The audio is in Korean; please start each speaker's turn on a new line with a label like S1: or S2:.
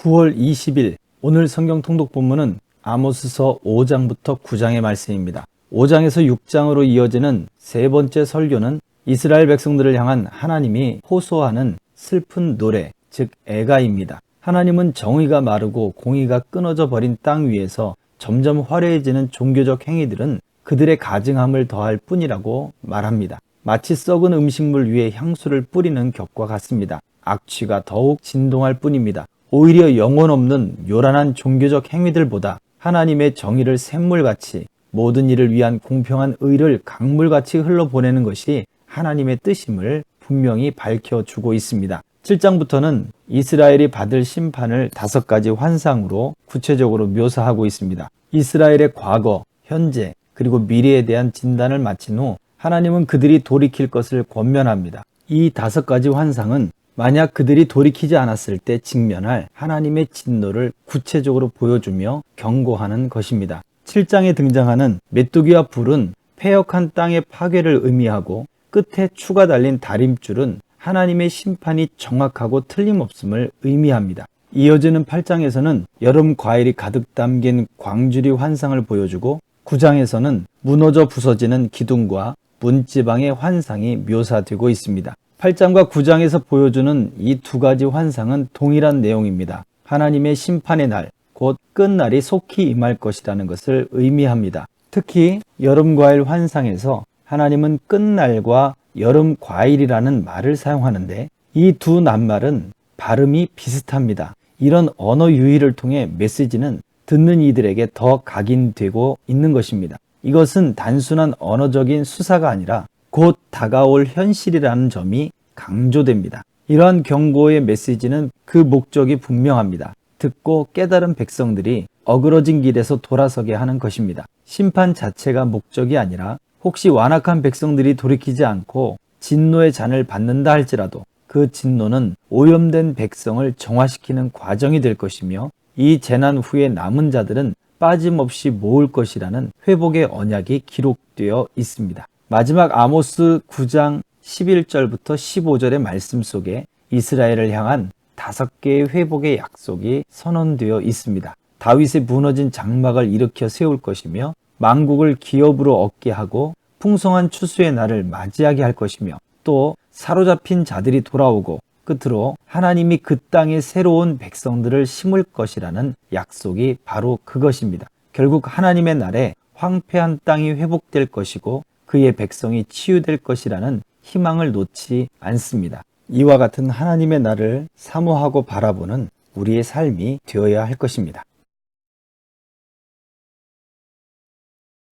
S1: 9월 20일 오늘 성경 통독 본문은 아모스서 5장부터 9장의 말씀입니다. 5장에서 6장으로 이어지는 세 번째 설교는 이스라엘 백성들을 향한 하나님이 호소하는 슬픈 노래, 즉 애가입니다. 하나님은 정의가 마르고 공의가 끊어져 버린 땅 위에서 점점 화려해지는 종교적 행위들은 그들의 가증함을 더할 뿐이라고 말합니다. 마치 썩은 음식물 위에 향수를 뿌리는 격과 같습니다. 악취가 더욱 진동할 뿐입니다. 오히려 영혼 없는 요란한 종교적 행위들보다 하나님의 정의를 샘물같이 모든 일을 위한 공평한 의를 강물같이 흘러보내는 것이 하나님의 뜻임을 분명히 밝혀주고 있습니다. 7장부터는 이스라엘이 받을 심판을 다섯 가지 환상으로 구체적으로 묘사하고 있습니다. 이스라엘의 과거, 현재, 그리고 미래에 대한 진단을 마친 후 하나님은 그들이 돌이킬 것을 권면합니다. 이 다섯 가지 환상은 만약 그들이 돌이키지 않았을 때 직면할 하나님의 진노를 구체적으로 보여주며 경고하는 것입니다. 7장에 등장하는 메뚜기와 불은 폐역한 땅의 파괴를 의미하고 끝에 추가 달린 다림줄은 하나님의 심판이 정확하고 틀림없음을 의미합니다. 이어지는 8장에서는 여름 과일이 가득 담긴 광주리 환상을 보여주고 9장에서는 무너져 부서지는 기둥과 문지방의 환상이 묘사되고 있습니다. 8장과 9장에서 보여주는 이 두 가지 환상은 동일한 내용입니다. 하나님의 심판의 날, 곧 끝날이 속히 임할 것이라는 것을 의미합니다. 특히 여름 과일 환상에서 하나님은 끝날과 여름 과일이라는 말을 사용하는데 이 두 낱말은 발음이 비슷합니다. 이런 언어 유희를 통해 메시지는 듣는 이들에게 더 각인되고 있는 것입니다. 이것은 단순한 언어적인 수사가 아니라 곧 다가올 현실이라는 점이 강조됩니다. 이러한 경고의 메시지는 그 목적이 분명합니다. 듣고 깨달은 백성들이 어그러진 길에서 돌아서게 하는 것입니다. 심판 자체가 목적이 아니라 혹시 완악한 백성들이 돌이키지 않고 진노의 잔을 받는다 할지라도 그 진노는 오염된 백성을 정화시키는 과정이 될 것이며 이 재난 후에 남은 자들은 빠짐없이 모을 것이라는 회복의 언약이 기록되어 있습니다. 마지막 아모스 9장 11절부터 15절의 말씀 속에 이스라엘을 향한 다섯 개의 회복의 약속이 선언되어 있습니다. 다윗의 무너진 장막을 일으켜 세울 것이며 망국을 기업으로 얻게 하고 풍성한 추수의 날을 맞이하게 할 것이며 또 사로잡힌 자들이 돌아오고 끝으로 하나님이 그 땅에 새로운 백성들을 심을 것이라는 약속이 바로 그것입니다. 결국 하나님의 날에 황폐한 땅이 회복될 것이고 그의 백성이 치유될 것이라는 희망을 놓지 않습니다. 이와 같은 하나님의 날을 사모하고 바라보는 우리의 삶이 되어야 할 것입니다.